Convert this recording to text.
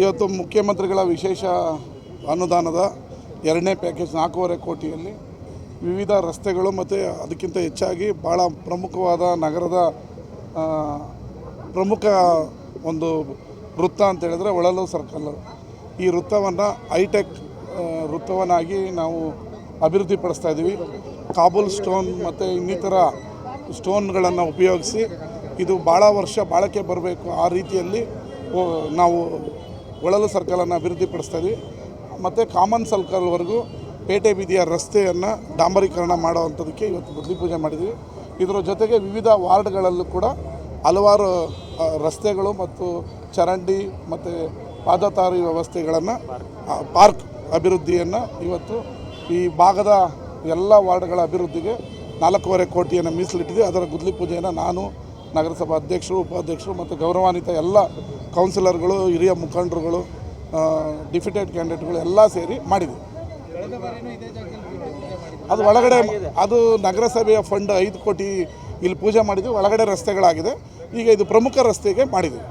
ಇವತ್ತು ಮುಖ್ಯಮಂತ್ರಿಗಳ ವಿಶೇಷ ಅನುದಾನದ ಎರಡನೇ ಪ್ಯಾಕೇಜ್ ನಾಲ್ಕೂವರೆ ಕೋಟಿಯಲ್ಲಿ ವಿವಿಧ ರಸ್ತೆಗಳು ಮತ್ತು ಅದಕ್ಕಿಂತ ಹೆಚ್ಚಾಗಿ ಭಾಳ ಪ್ರಮುಖವಾದ ನಗರದ ಪ್ರಮುಖ ಒಂದು ವೃತ್ತ ಅಂತ ಹೇಳಿದ್ರೆ ಒಳಲು ಸರ್ಕಲ್. ಈ ವೃತ್ತವನ್ನು ಹೈಟೆಕ್ ವೃತ್ತವನ್ನಾಗಿ ನಾವು ಅಭಿವೃದ್ಧಿಪಡಿಸ್ತಾ ಇದ್ದೀವಿ. ಕಾಬೂಲ್ ಸ್ಟೋನ್ ಮತ್ತು ಇನ್ನಿತರ ಸ್ಟೋನ್ಗಳನ್ನು ಉಪಯೋಗಿಸಿ ಇದು ಭಾಳ ವರ್ಷ ಬಾಳಕೆ ಬರಬೇಕು ಆ ರೀತಿಯಲ್ಲಿ ನಾವು ಒಳಲು ಸರ್ಕಲನ್ನು ಅಭಿವೃದ್ಧಿಪಡಿಸ್ತಾ ಇದ್ದೀವಿ ಮತ್ತು ಕಾಮನ್ ಸರ್ಕಲ್ವರೆಗೂ ಪೇಟೆ ಬೀದಿಯ ರಸ್ತೆಯನ್ನು ಡಾಂಬರೀಕರಣ ಮಾಡೋವಂಥದ್ದಕ್ಕೆ ಇವತ್ತು ಬುದ್ಧಿ ಪೂಜೆ ಮಾಡಿದ್ವಿ. ಇದರ ಜೊತೆಗೆ ವಿವಿಧ ವಾರ್ಡ್ಗಳಲ್ಲೂ ಕೂಡ ಹಲವಾರು ರಸ್ತೆಗಳು ಮತ್ತು ಚರಂಡಿ ಮತ್ತು ಪಾದತಾರಿ ವ್ಯವಸ್ಥೆಗಳನ್ನು ಪಾರ್ಕ್ ಅಭಿವೃದ್ಧಿಯನ್ನು ಇವತ್ತು ಈ ಭಾಗದ ಎಲ್ಲ ವಾರ್ಡ್ಗಳ ಅಭಿವೃದ್ಧಿಗೆ ನಾಲ್ಕೂವರೆ ಕೋಟಿಯನ್ನು ಮೀಸಲಿಟ್ಟಿದೆ. ಅದರ ಗುದ್ಲಿ ಪೂಜೆಯನ್ನು ನಾನು ನಗರಸಭಾ ಅಧ್ಯಕ್ಷರು, ಉಪಾಧ್ಯಕ್ಷರು ಮತ್ತು ಗೌರವಾನ್ವಿತ ಎಲ್ಲ ಕೌನ್ಸಿಲರ್ಗಳು, ಹಿರಿಯ ಮುಖಂಡರುಗಳು ಡಿಫಿಟೆಡ್ ಕ್ಯಾಂಡಿಡೇಟ್ಗಳು ಎಲ್ಲ ಸೇರಿ ಮಾಡಿದ್ವಿ. ಅದು ಒಳಗಡೆ ಅದು ನಗರಸಭೆಯ ಫಂಡ್ ಐದು ಕೋಟಿ ಇಲ್ಲಿ ಪೂಜೆ ಮಾಡಿದ್ವಿ, ಒಳಗಡೆ ರಸ್ತೆಗಳಾಗಿದೆ. ಈಗ ಇದು ಪ್ರಮುಖ ರಸ್ತೆಗೆ ಮಾಡಿದ್ವಿ.